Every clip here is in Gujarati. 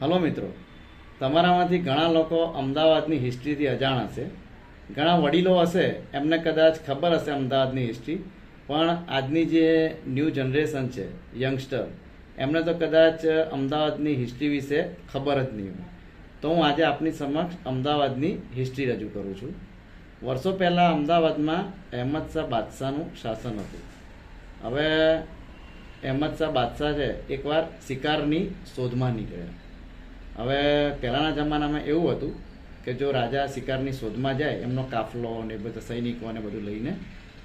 હલો મિત્રો, તમારામાંથી ઘણા લોકો અમદાવાદની હિસ્ટ્રીથી અજાણ હશે. ઘણા વડીલો હશે, એમને કદાચ ખબર હશે અમદાવાદની હિસ્ટ્રી પણ આજની જે ન્યૂ જનરેશન છે યંગસ્ટર એમને તો કદાચ અમદાવાદની હિસ્ટ્રી વિશે ખબર જ નહીં હોય. તો હું આજે આપની સમક્ષ અમદાવાદની હિસ્ટ્રી રજૂ કરું છું. વર્ષો પહેલાં અમદાવાદમાં અહેમદ શાહ બાદશાહનું શાસન હતું. હવે અહેમદ શાહ બાદશાહ છે, એકવાર શિકારની શોધમાં નીકળ્યા. હવે પહેલાંના જમાનામાં એવું હતું કે જો રાજા શિકારની શોધમાં જાય, એમનો કાફલો ને બધા સૈનિકો ને બધું લઈને,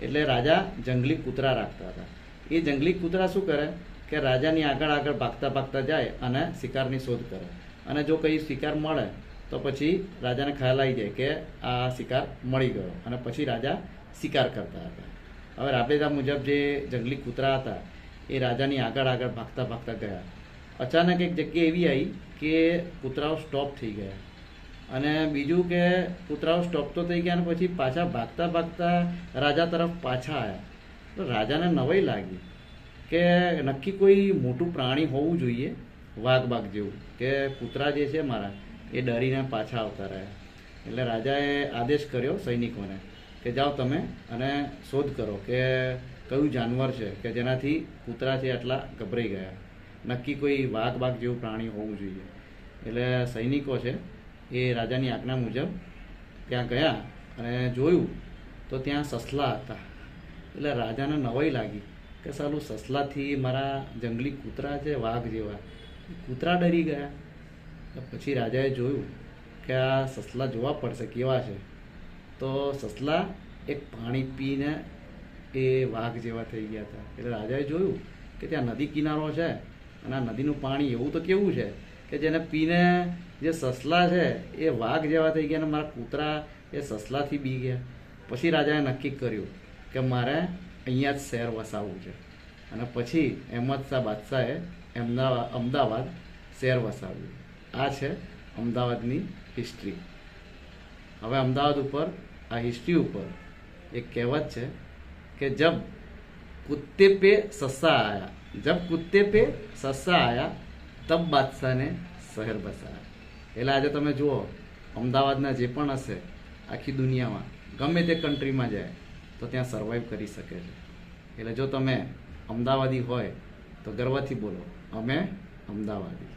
એટલે રાજા જંગલી કૂતરા રાખતા હતા. એ જંગલી કૂતરા શું કરે? કે રાજાની આગળ આગળ ભાગતા ભાગતા જાય અને શિકારની શોધ કરે. અને જો કંઈ શિકાર મળે, તો પછી રાજાને ખ્યાલ આવી જાય કે આ શિકાર મળી ગયો અને પછી રાજા શિકાર કરતા હતા. હવે રાબેતા મુજબ જે જંગલી કૂતરા હતા, એ રાજાની આગળ આગળ ભાગતા ભાગતા ગયા. અચાનક એક જગ્યા એવી આવી કે કૂતરાઓ સ્ટોપ થઈ ગયા. અને બીજું કે કૂતરાઓ સ્ટોપ તો થઈ ગયા અને પછી પાછા ભાગતા ભાગતા રાજા તરફ પાછા આવ્યા તો રાજાને નવાઈ લાગી કે નક્કી કોઈ મોટું પ્રાણી હોવું જોઈએ, વાઘ બાઘ જેવું, કે કૂતરા જે છે મારા, એ ડરીને પાછા આવતા રહ્યા. એટલે રાજાએ આદેશ કર્યો સૈનિકોને કે જાઓ તમે અને શોધ કરો કે કયું જાનવર છે કે જેનાથી કૂતરા છે આટલા ગભરાઈ ગયા. નક્કી કોઈ વાઘ બાઘ જેવું પ્રાણી હોવું જોઈએ. એટલે સૈનિકો છે, એ રાજાની આજ્ઞા મુજબ ત્યાં ગયા અને જોયું તો ત્યાં સસલા હતા. એટલે રાજાને નવાઈ લાગી કે સાલું સસલાથી મારા જંગલી કૂતરા છે, વાઘ જેવા. કૂતરા ડરી ગયા. પછી રાજાએ જોયું કે આ સસલા જોવા પડશે, કેવા છે? તો સસલા એક પાણી પીને એ વાઘ જેવા થઈ ગયા હતા. એટલે રાજાએ જોયું કે ત્યાં નદી કિનારો છે. અને આ નદીનું પાણી એવું તો કેવું છે કે જેને પીને જે સસલા છે એ વાઘ જેવા થઈ ગયા અને મારા કૂતરા એ સસલાથી બી ગયા. પછી રાજાએ નક્કી કર્યું કે મારે અહીંયા જ શહેર વસાવવું છે. અને પછી અહેમદ શાહ બાદશાહે અમદાવાદ અમદાવાદ શહેર વસાવ્યું. આ છે અમદાવાદની હિસ્ટ્રી હવે અમદાવાદ ઉપર, આ હિસ્ટ્રી ઉપર એક કહેવત છે કે જબ કુત્તે પે સસ્સા આયા. જબ કુત્તે પે સસ્સા આયા તબ બાદશાહને શહેર બસાયા એટલે આજે તમે જુઓ અમદાવાદના જે પણ હશે આખી દુનિયામાં ગમે તે કન્ટ્રીમાં જાય તો ત્યાં સર્વાઈવ કરી શકે છે એટલે જો તમે અમદાવાદી હોય તો ગર્વથી બોલો અમે અમદાવાદી